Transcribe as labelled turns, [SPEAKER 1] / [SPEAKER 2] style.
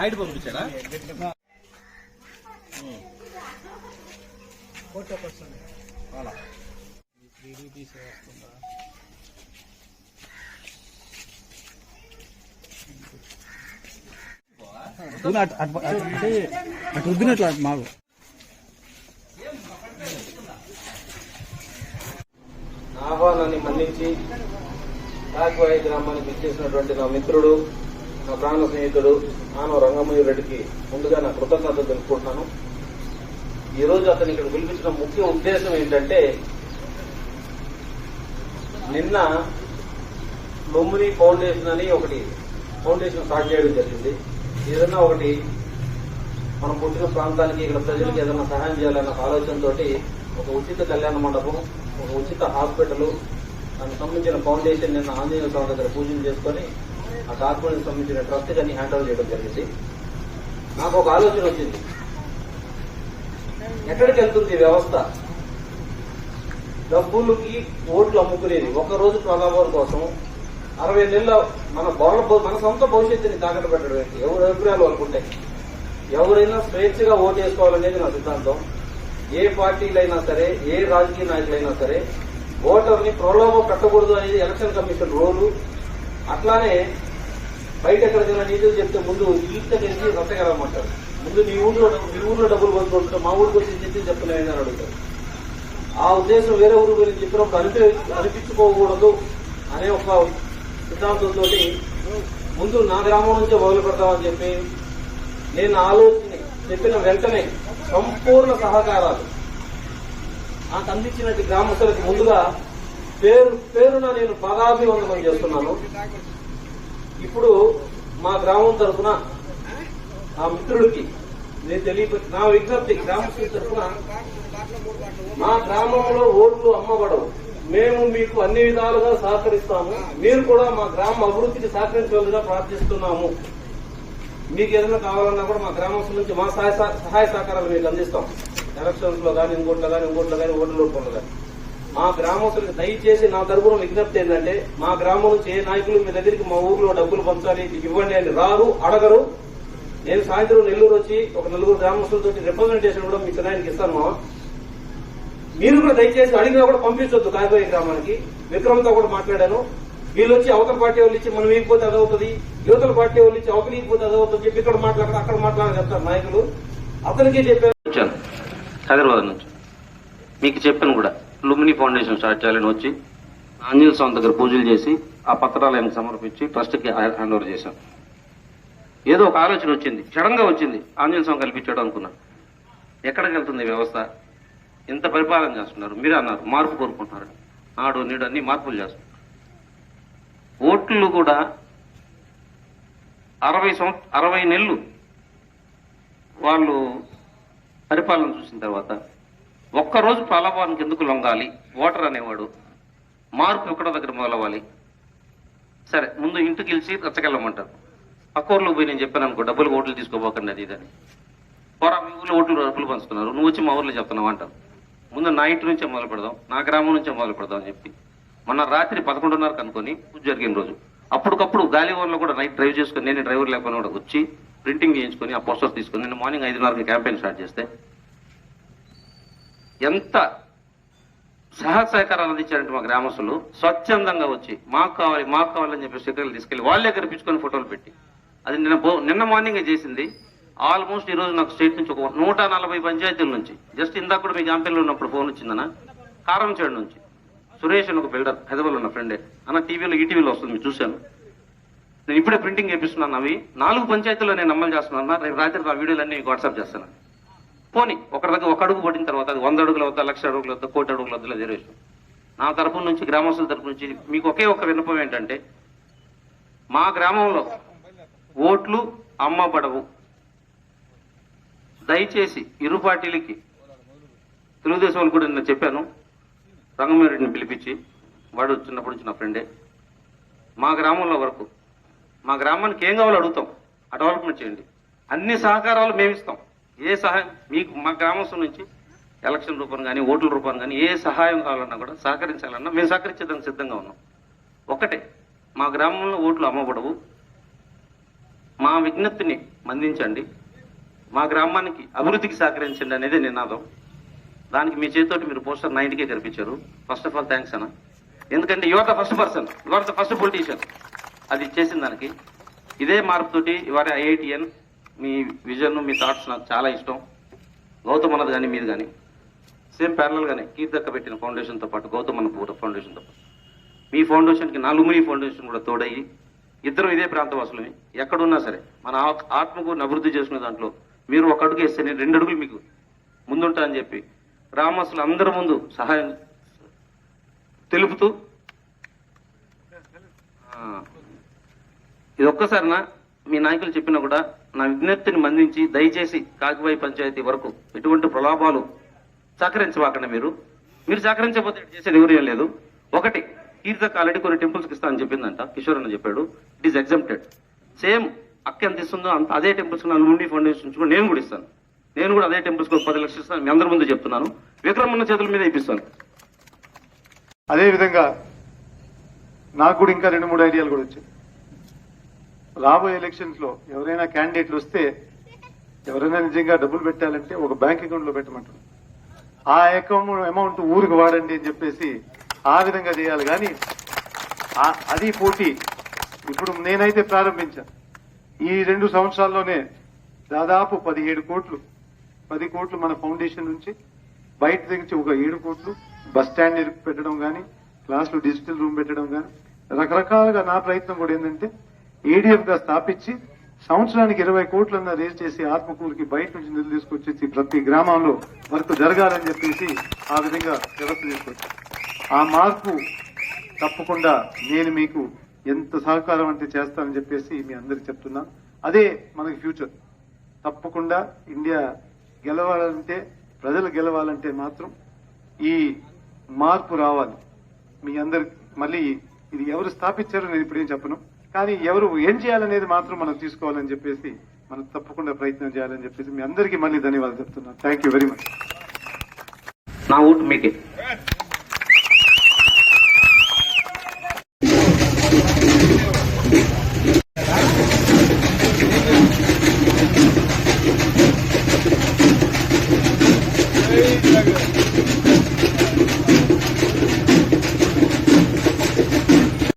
[SPEAKER 1] నాయుడు పంపించాడా? అలా
[SPEAKER 2] అటు వద్దునట్లు మాకు.
[SPEAKER 1] నా ఆహ్వానాన్ని మన్నించి కాకివాయి గ్రామానికి ఇచ్చేసినటువంటి నా మిత్రుడు నా ప్రాణ స్నేహితుడు నాను రంగమయ్య రెడ్డికి ముందుగా నా కృతజ్ఞతలు తెలుపుకుంటున్నాను. ఈ రోజు అతను ఇక్కడ పిలిపించిన ముఖ్య ఉద్దేశం ఏంటంటే నిన్న లొమ్మిని ఫౌండేషన్ అని ఒకటి ఫౌండేషన్ స్టార్ట్ చేయడం జరిగింది. ఏదన్నా ఒకటి మనం పుట్టిన ప్రాంతానికి ఇక్కడ ప్రజలకు ఏదైనా సహాయం చేయాలన్న ఆలోచనతో ఒక ఉచిత కళ్యాణ మండపం ఒక ఉచిత హాస్పిటల్ దానికి సంబంధించిన ఫౌండేషన్ నిన్న ఆంజనేయ స్వామి దగ్గర పూజలు చేసుకొని ఆ కార్పొరేషన్ సంబంధించిన ట్రస్ట్ కానీ హ్యాండ్ ఓవర్ చేయడం జరిగింది. నాకు ఒక ఆలోచన వచ్చింది. ఎక్కడికి వెళ్తుంది వ్యవస్థ? డబ్బులకి ఓట్లు అమ్ముకునేది ఒక రోజు ప్రలాభం కోసం అరవై నెలల మన బోర్ల మన సొంత భవిష్యత్తుని తాకట్టు పెట్టడం ఏంటి? ఎవరి అభిప్రాయాలు అనుకుంటాయి ఎవరైనా స్వేచ్ఛగా ఓటు వేసుకోవాలనేది నా సిద్ధాంతం. ఏ పార్టీలైనా సరే ఏ రాజకీయ నాయకులైనా సరే ఓటర్ని ప్రలోభం పెట్టకూడదు అనేది ఎలక్షన్ కమిషన్ రోలు. అట్లానే బయట ఎక్కడికైనా నీతులు చెప్తే ముందు ఈత చేసి రచ్చగలమంటారు ముందు నీ ఊళ్ళో డబ్బు- నీ ఊళ్ళో డబ్బులు పంచుకుంటుంటే మా ఊరికి వచ్చి చెప్తే చెప్తున్నాయని అడుగుతారు. ఆ ఉద్దేశం వేరే ఊరు గురించి చెప్పినప్పుడు అనిపి అనిపించుకోకూడదు అనే ఒక సిద్ధాంతంతో ముందు నా గ్రామం నుంచే మొదలు పెడతామని చెప్పి నేను ఆలోచన చెప్పిన వెంటనే సంపూర్ణ సహకారాలు. నాకు అందించినట్టు గ్రామస్తులకు ముందుగా పేరు పేరున నేను పదాభివందనం చేస్తున్నాను. ఇప్పుడు మా గ్రామం తరఫున ఆ మిత్రుడికి నేను తెలియ నా విజ్ఞప్తి గ్రామస్తుల తరఫున మా గ్రామంలో ఓట్లు అమ్మబడవు. మేము మీకు అన్ని విధాలుగా సహకరిస్తాము. మీరు కూడా మా గ్రామ అభివృద్ధికి సహకరించవలసిగా ప్రార్థిస్తున్నాము. మీకు ఏదైనా కావాలన్నా కూడా మా గ్రామస్తుల నుంచి మా సహాయ సహాయ సహకారాలు మీకు అందిస్తాం. ఎలక్షన్స్లో కానీ ఇంకోట్లో కానీ ఇంకోట్లో కానీ ఓట్లు రూపంలో కానీ. మా గ్రామస్తులకు దయచేసి నా తరపున విజ్ఞప్తి ఏంటంటే మా గ్రామం నుంచి ఏ నాయకులు మీ దగ్గరికి మా ఊర్లో డబ్బులు పంచాలి ఇవ్వండి అని రారు అడగరు. నేను సాయంత్రం నెల్లూరు వచ్చి ఒక నలుగురు గ్రామస్తులతో రిప్రజెంటేషన్ కూడా మీ చిన్నాయనకి ఇస్తాను మా మీరు కూడా దయచేసి అడిగినా కూడా పంపించొద్దు కాకపోయే గ్రామానికి. విక్రమ్తో కూడా మాట్లాడాను. వీళ్ళు వచ్చి అవతల పార్టీ వాళ్ళు ఇచ్చి మనం ఇవ్వకపోతే అదవుతుంది. యువతల పార్టీ వాళ్ళు ఇచ్చి అవతల ఇకపోతే అదవుతుంది చెప్పి ఇక్కడ మాట్లాడక అక్కడ మాట్లాడని చెప్తారు నాయకులు. అతనికి చెప్పాను.
[SPEAKER 3] హైదరాబాద్ నుంచి. మీకు చెప్పాను కూడా. లుమిని ఫౌండేషన్ స్టార్ట్ చేయాలని వచ్చి ఆంజనేయ స్వామి దగ్గర పూజలు చేసి ఆ పత్రాలు ఆయనకు సమర్పించి ట్రస్ట్కి హ్యాండ్ ఓవర్ చేశాం. ఏదో ఒక ఆలోచన వచ్చింది. క్షణంగా వచ్చింది. ఆంజనేయ స్వామి కల్పించాడు అనుకున్నా. ఎక్కడికి వెళ్తుంది వ్యవస్థ? ఎంత పరిపాలన చేస్తున్నారు. మీరు అన్నారు. మార్పు కోరుకుంటున్నారు. నాడు నేడు అన్ని మార్పులు చేస్తున్నారు. ఓట్లు కూడా అరవై సంవత్స అరవై నెలలు వాళ్ళు పరిపాలన చూసిన తర్వాత ఒక్కరోజు ప్రలాభానికి ఎందుకు లొంగాలి? ఓటర్ అనేవాడు. మార్పు ఎక్కడ దగ్గర మొదలవ్వాలి. సరే ముందు ఇంటికి గెలిచి రచ్చకెళ్ళమంటారు. పక్క పోయి నేను చెప్పాను అనుకో డబ్బులు ఓట్లు తీసుకోబోకండి అది ఇదని పోరా మీ ఊర్లో ఓట్లు డబ్బులు పంచుతున్నారు నువ్వు వచ్చి మా ఊర్లో చెప్తున్నావు అంటారు. ముందు నా ఇంటి నుంచే మొదలు పెడదాం నా గ్రామం నుంచే మొదలు పెడదాం అని చెప్పి. మొన్న రాత్రి పదకొండున్నరకు అనుకొని పూజ జరిగిన రోజు. అప్పటికప్పుడు గాలివన్లో కూడా నైట్ డ్రైవ్ చేసుకొని నేను డ్రైవర్ లేకుండా కూడా వచ్చి ప్రింటింగ్ చేయించుకొని ఆ పోస్టర్స్ తీసుకొని నేను మార్నింగ్ ఐదున్నరకి క్యాంపెయిన్ స్టార్ట్ చేస్తే ఎంత సహాయ సహకారాలు అందించారంటే మా గ్రామస్తులు స్వచ్ఛందంగా వచ్చి మాకు కావాలి మాకు కావాలని చెప్పి స్టిక్కర్లు తీసుకెళ్ళి వాళ్ళే కనిపించుకొని ఫోటోలు పెట్టి. అది నిన్న నిన్న మార్నింగ్ చేసింది. ఆల్మోస్ట్ ఈరోజు నాకు స్టేట్ నుంచి ఒక నూట నలభై పంచాయతీల నుంచి. జస్ట్ ఇందాక కూడా మీ క్యాంపెయిన్లో ఉన్నప్పుడు ఫోన్ వచ్చిందన్న. కారంచేడు నుంచి. సురేష్ అని ఒక బిల్డర్ హైదరాబాద్ ఉన్న ఫ్రెండే. అన్న టీవీలో ఈటీవీలో వస్తుంది మీరు చూశాను. నేను ఇప్పుడే ప్రింటింగ్ చేపిస్తున్నాను అవి. నాలుగు పంచాయతీల్లో నేను అమలు చేస్తున్నాను అన్న. రేపు రాత్రి ఆ వీడియోలన్నీ మీకు వాట్సాప్ చేస్తాను. పోనీ ఒకరి దగ్గర ఒక అడుగు పడిన తర్వాత అది వంద అడుగులు అవుతా లక్ష అడుగులు అవుతా కోటి అడుగులు అవుతా వేరే నా తరపు నుంచి గ్రామస్తుల తరపు నుంచి మీకు ఒకే ఒక విన్నపం ఏంటంటే మా గ్రామంలో ఓట్లు అమ్మబడవు. దయచేసి ఇరు పార్టీలకి తెలుగుదేశం వాళ్ళు కూడా నేను చెప్పాను రంగమరెడ్డిని పిలిపించి వాడు చిన్నప్పటి నుంచి నా ఫ్రెండే. మా గ్రామంలో వరకు మా గ్రామానికి ఏం కావాలో అడుగుతాం ఆ డెవలప్మెంట్ చేయండి. అన్ని సహకారాలు మేము ఇస్తాం ఏ సహాయం మీకు మా గ్రామస్తుల నుంచి ఎలక్షన్ రూపం కానీ ఓట్ల రూపం కానీ ఏ సహాయం కావాలన్నా కూడా సహకరించాలన్నా మేము సహకరించేదానికి సిద్ధంగా ఉన్నాం. ఒకటే మా గ్రామంలో ఓట్లు అమ్మబడవు. మా విజ్ఞప్తిని మందించండి. మా గ్రామానికి అభివృద్ధికి సహకరించండి అనేది నినాదం. దానికి మీ చేతితోటి మీరు పోస్టర్ నైన్టీకే కనిపించారు. ఫస్ట్ ఆఫ్ ఆల్ థ్యాంక్స్ అన్న. ఎందుకంటే your the first person your the first politician అది ఇచ్చేసిన దానికి. ఇదే మార్పుతోటి ఇవాళ ఐఐటిఎన్ మీ విజన్ మీ థాట్స్ నాకు చాలా ఇష్టం. గౌతమ్ అన్నది కానీ మీది కానీ సేమ్ ప్యారల్ గానే కీర్తక్క పెట్టిన ఫౌండేషన్తో పాటు గౌతమ్ అన్న ఫౌండేషన్తో పాటు. మీ ఫౌండేషన్కి నా ఫౌండేషన్ కూడా తోడయ్యి ఇద్దరు ఇదే ప్రాంతవాసులమే. ఎక్కడున్నా సరే మన ఆ- ఆత్మకు అభివృద్ధి చేసుకునే దాంట్లో మీరు ఒక అడుగు వేస్తే నేను రెండు అడుగులు మీకు ముందుంటా అని చెప్పి గ్రామస్తులు అందరి ముందు సహాయం తెలుపుతూ ఇది ఒక్కసారినా మీ నాయకులు చెప్పినా కూడా నా విజ్ఞప్తిని మందించి దయచేసి కాకిబాయి పంచాయతీ వరకు ఎటువంటి ప్రలాభాలు సహకరించవాకండి మీరు. మీరు సహకరించకపోతే ఇటు చేసేది ఎవరు ఏం లేదు. ఒకటి కీర్తక ఆల్రెడీ కొన్ని టెంపుల్స్కి ఇస్తా అని చెప్పిందంట. కిషోర్ అన్న చెప్పాడు. ఇట్ ఈస్ ఎగ్జామ్టెడ్ సేమ్ అక్క ఎంత ఇస్తుందో అంత అదే టెంపుల్స్ నన్ను ఉండి ఫౌండేషన్ నుంచి కూడా నేను కూడా ఇస్తాను. నేను కూడా అదే టెంపుల్స్ పది లక్షలు ఇస్తాను. మీ అందరి ముందు చెప్తున్నాను. విక్రమన్న చేతుల మీద ఇప్పిస్తాను.
[SPEAKER 4] అదేవిధంగా నాకు కూడా ఇంకా రెండు మూడు ఐడియాలు కూడా వచ్చాయి. రాబోయే ఎలక్షన్స్లో ఎవరైనా క్యాండిడేట్లు వస్తే ఎవరైనా నిజంగా డబ్బులు పెట్టాలంటే ఒక బ్యాంక్ అకౌంట్లో పెట్టమంటారు. ఆ అకౌంట్ అమౌంట్ ఊరికి వాడండి అని చెప్పేసి ఆ విధంగా చేయాలి. కానీ అది పోటీ. ఇప్పుడు నేనైతే ప్రారంభించాను ఈ రెండు సంవత్సరాల్లోనే దాదాపు పదిహేడు కోట్లు పది కోట్లు మన ఫౌండేషన్ నుంచి బయట తెగించి ఒక ఏడు కోట్లు బస్ స్టాండ్ పెట్టడం కానీ క్లాసులు డిజిటల్ రూమ్ పెట్టడం కానీ రకరకాలుగా నా ప్రయత్నం కూడా ఏంటంటే ఏడీఎఫ్గా స్థాపించి సంవత్సరానికి ఇరవై కోట్లన్నా రేజ్ చేసి ఆత్మకూరుకి బయట నుంచి నిధులు తీసుకొచ్చేసి ప్రతి గ్రామంలో వర్క్ జరగాలని చెప్పేసి ఆ విధంగా వ్యవస్థ తీసుకొచ్చాను ఆ మార్పు తప్పకుండా నేను మీకు ఎంత సహకారం అంటే చేస్తానని చెప్పేసి మీ అందరికి చెప్తున్నా. అదే మనకి ఫ్యూచర్. తప్పకుండా ఇండియా గెలవాలంటే ప్రజలు గెలవాలంటే మాత్రం ఈ మార్పు రావాలి. మీ అందరి మళ్ళీ ఇది ఎవరు స్థాపించారో నేను ఇప్పుడేం చెప్పను. కానీ ఎవరు ఏం చేయాలనేది మాత్రం మనం తీసుకోవాలని చెప్పేసి మనం తప్పకుండా ప్రయత్నం చేయాలని చెప్పేసి మీ అందరికీ మళ్ళీ ధన్యవాదాలు చెప్తున్నాను. థ్యాంక్ యూ వెరీ మచ్
[SPEAKER 3] నా ఊట్ మీకే.